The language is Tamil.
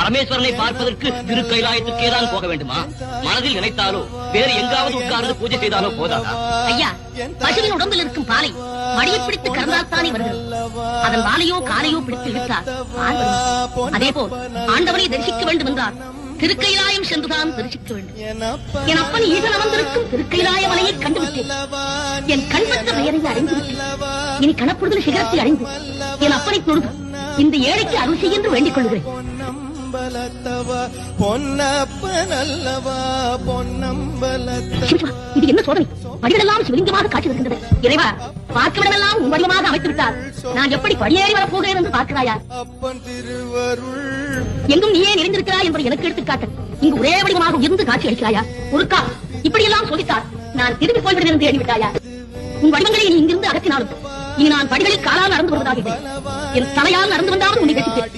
பரமேஸ்வரனை பார்ப்பதற்கு திரு திருக்கைலாயத்துக்கே தான் போக வேண்டுமா? மனதில் நினைத்தாலோ வேறு எங்காவது உட்கார்ந்து பூஜை செய்தாலோ போதாதா? ஐயா பசுவின் உடம்பில் இருக்கும் பாலை மடியை பிடித்து கறந்தால் தானே வருகிறது. அதன் வாலையோ காலையோ பிடித்து இழுத்தார் அதே போல் ஆண்டவனை தரிசிக்க வேண்டும் என்றார் திருக்கைலாயம் சென்றுதான் தரிசிக்க வேண்டும். என் அப்பன் ஈசன் அமர்ந்திருக்கும் திருக்கைலாய மலையை கண்டுவிட்டேன். என் கண்பற்ற பெயரை அறிந்து இனி கணப்பொழுதில் சிகரத்தை அடைந்து என் அப்பனை தொழுது இந்த ஏழைக்கு அருள் செய்ய என்று வேண்டிக் கொள்கிறேன். பொன்னம்பலத்தவ? இது என்ன சோதனை? படிகளெல்லாம் சிவலிங்கமாக காட்சி வருகின்றது இறைவா பார்க்கவிடமெல்லாம் உன் வடிவமாக அமைத்து விட்டார். நான் எப்படி படியேறி வரப் போகிறேன் என்று பார்க்கிறாயா? அப்பன் திருவருள். எங்கும் நீயே நிறைந்திருக்கிறாய் என்பதை எனக்கு எடுத்துக்காட்டு இங்கு ஒரே வடிவமாக இருந்து காட்சி அளிக்கிறாயா? ஒருக்கா இப்படியெல்லாம் சொல்லித்தார் நான் திரும்பி போய்விடுவேன் என்று எண்ணிவிட்டாயா? உன் வடிவங்களை நீ இங்கிருந்து அகற்றினாலும் இனி நான் படிகளில் காலால் நடந்து வருவதாக. என் தலையால் நடந்து வந்தாவது உன்னை கட்டித்தேன்